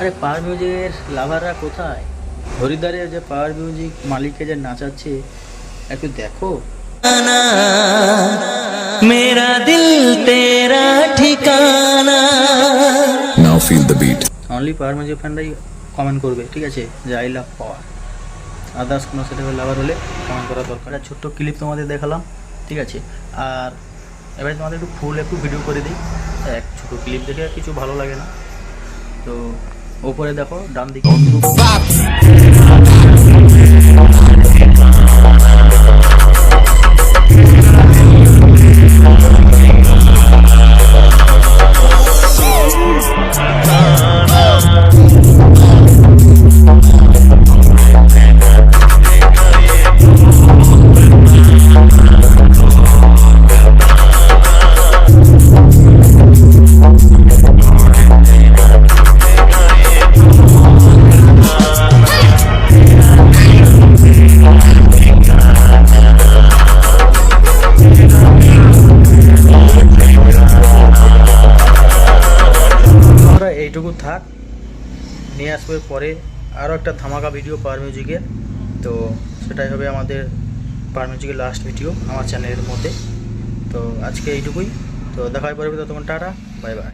আরে পাওয়ার মিউজিকের লাভাররা কোথায়? হরিদ্বারের যে পাওয়ার মিউজিক মালিককে যে নাচাচ্ছে একটু দেখো। মেরা দিল তেরা ঠিকানা now feel the beat only power music ফ্যানরাই comment করবে ঠিক আছে? যে আই লাভ পাওয়ার আদার্স কোনো সেটা লাভার হলে কমেন্ট করা দরকার। ছোট্ট ক্লিপ তোমাদের দেখালাম ঠিক আছে? আর এবারে তোমাদের একটু ফুল একটু ভিডিও করে দিই। এক ছোটো ক্লিপ দেখে কিছু ভালো লাগে না। তো, ওপরে দেখো ডান দিকে এইটুকু থাক। নিয়ে আসব পরে। আরও একটা ধামাকা ভিডিও পার মিউজিকের তো সেটাই হবে আমাদের পাওয়ার মিউজিকের লাস্ট ভিডিও আমার চ্যানেলের মধ্যে। তো আজকে এইটুকুই। তো দেখা হয় পরে তখন টাটা। Bye bye